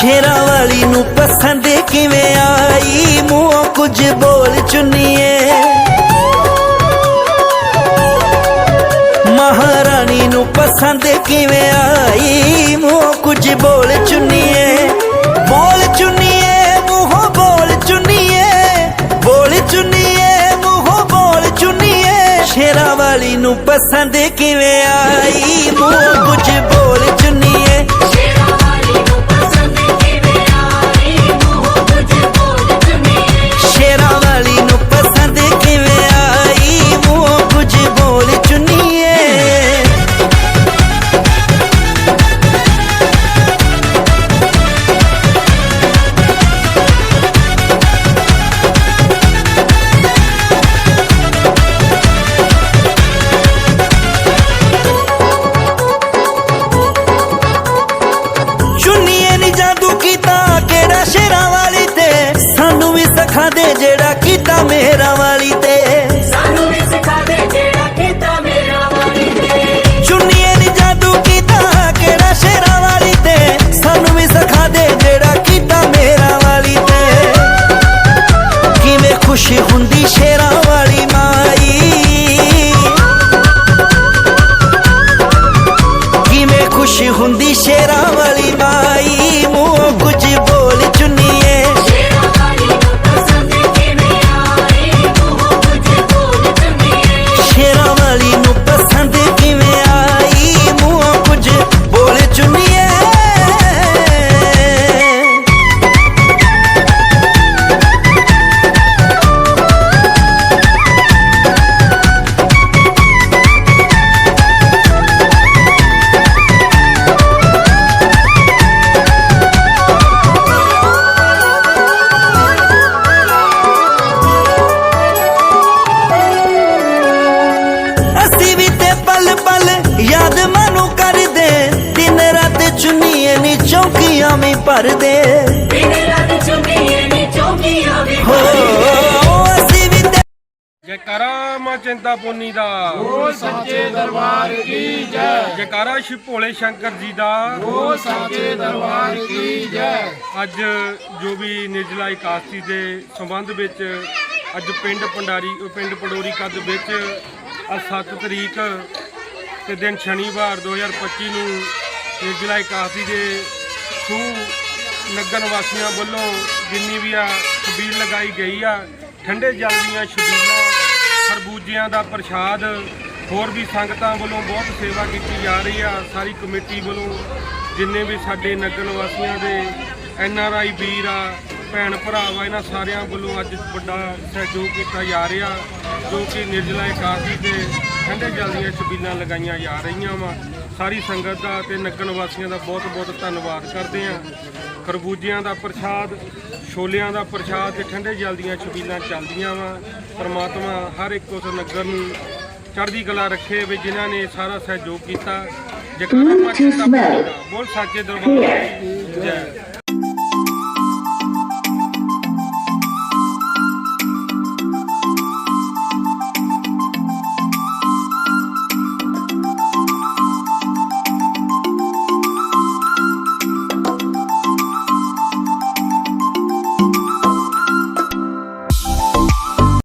ਸ਼ੇਰਾਂ ਵਾਲੀ ਨੂੰ ਪਸੰਦ ਕਿਵੇਂ ਆਈ? ਮੂੰਹੋਂ ਕੁਝ ਬੋਲ ਚੁੰਨੀਏ। ਮਹਾਰਾਣੀ ਨੂੰ ਪਸੰਦ ਕਿਵੇਂ ਆਈ? ਮੂੰਹੋਂ ਕੁਝ ਬੋਲ ਚੁੰਨੀਏ। ਬੋਲ ਚੁੰਨੀਏ, ਮੂੰਹੋਂ ਬੋਲ ਚੁੰਨੀਏ। ਬੋਲ ਚੁੰਨੀਏ, ਮੂੰਹੋਂ ਬੋਲ ਚੁੰਨੀਏ। ਸ਼ੇਰਾਂ ਵਾਲੀ ਨੂੰ ਪਸੰਦ ਕਿਵੇਂ ਆਈ? ਮੂੰਹੋਂ ਕੁਝ ਬੋਲ ਚੁੰਨੀਏ। ਚੌਕੀਆਂ ਵੀ ਭਰਦੇ। ਦਿਨ ਰਾਤ ਚੁੰਨੀਏ ਨੀ ਚੌਂਕੀਆਂ ਵੀ ਹੋ ਅਸੀਂ ਵੀ ਤੇ ਜੈਕਾਰਾ ਮਾਂ ਚਿੰਤਾਪੁਰਨੀ ਦਾ। ਓ ਸੱਚੇ ਦਰਬਾਰ ਕੀ ਜੈ। ਜੈਕਾਰਾ ਸ਼ਿਵ ਭੋਲੇ ਸ਼ੰਕਰ ਜੀ ਦਾ। ਓ ਸੱਚੇ ਦਰਬਾਰ ਕੀ ਜੈ। ਅੱਜ ਜੋ ਵੀ ਨਿਰਜਲਾ ਇਕਾਦਸ਼ੀ ਦੇ ਸੰਬੰਧ ਵਿੱਚ ਅੱਜ ਪਿੰਡ ਪੰਡਾਰੀ ਪਿੰਡ ਪਡੋਰੀ ਕੱਦ ਵਿੱਚ ਅੱਜ 7 ਤਰੀਕ ਤੇ ਦਿਨ ਸ਼ਨੀਵਾਰ 2025 ਨੂੰ ਨਿਰਜਲਾ ਕਾਫੀ ਦੇ ਸੂ ਨਗਰ ਵਾਸੀਆਂ ਵੱਲੋਂ ਜਿੰਨੀ ਵੀ ਆ ਛਬੀਲ ਲਗਾਈ ਗਈ ਆ, ਠੰਡੇ ਜਲ ਦੀਆਂ ਛਬੀਲਾਂ, ਖਰਬੂਜਿਆਂ ਦਾ ਪ੍ਰਸ਼ਾਦ, ਹੋਰ ਵੀ ਸੰਗਤਾਂ ਵੱਲੋਂ ਬਹੁਤ ਸੇਵਾ ਕੀਤੀ ਜਾ ਰਹੀ ਆ। ਸਾਰੀ ਕਮੇਟੀ ਵੱਲੋਂ ਜਿੰਨੇ ਵੀ ਸਾਡੇ ਨਗਰ ਵਾਸੀਆਂ ਦੇ ਐਨ ਆਰ ਆਈ ਵੀਰ ਆ, ਭੈਣ ਭਰਾ ਵਾ, ਇਹਨਾਂ ਸਾਰਿਆਂ ਵੱਲੋਂ ਅੱਜ ਵੱਡਾ ਸਹਿਯੋਗ ਕੀਤਾ ਜਾ ਰਿਹਾ, ਜੋ ਕਿ ਨਿਰਜਲਾ ਇਕਾਦਸ਼ੀ ਤੇ ਠੰਡੇ ਜਲ ਦੀਆਂ ਛਬੀਲਾਂ ਲਗਾਈਆਂ ਜਾ ਰਹੀਆਂ ਵਾ। ਸਾਰੀ ਸੰਗਤ ਦਾ ਤੇ ਨਗਰ ਵਾਸੀਆਂ ਦਾ ਬਹੁਤ ਬਹੁਤ ਧੰਨਵਾਦ ਕਰਦੇ ਆ ਖਰਬੂਜਿਆਂ ਦਾ ਪ੍ਰਸ਼ਾਦ ਛੋਲਿਆਂ ਦਾ ਪ੍ਰਸ਼ਾਦ ਤੇ ਠੰਡੇ ਜਲ ਦੀਆਂ ਛਬੀਲਾਂ ਚੱਲਦੀਆਂ ਵਾ। ਪ੍ਰਮਾਤਮਾ ਹਰ ਇੱਕ ਉਸ ਨਗਰ ਨੂੰ ਚੜ੍ਹਦੀ ਕਲਾ ਰੱਖੇ ਵੀ ਜਿਨ੍ਹਾਂ ਨੇ ਸਾਰਾ ਸਹਿਯੋਗ ਕੀਤਾ। ਜਕਾਰਾ ਪਾਕਿਸਤਾਨ ਬੋਲ ਸਾਚੇ ਦਰਬਾਰ। ਦੀ ਜੈ।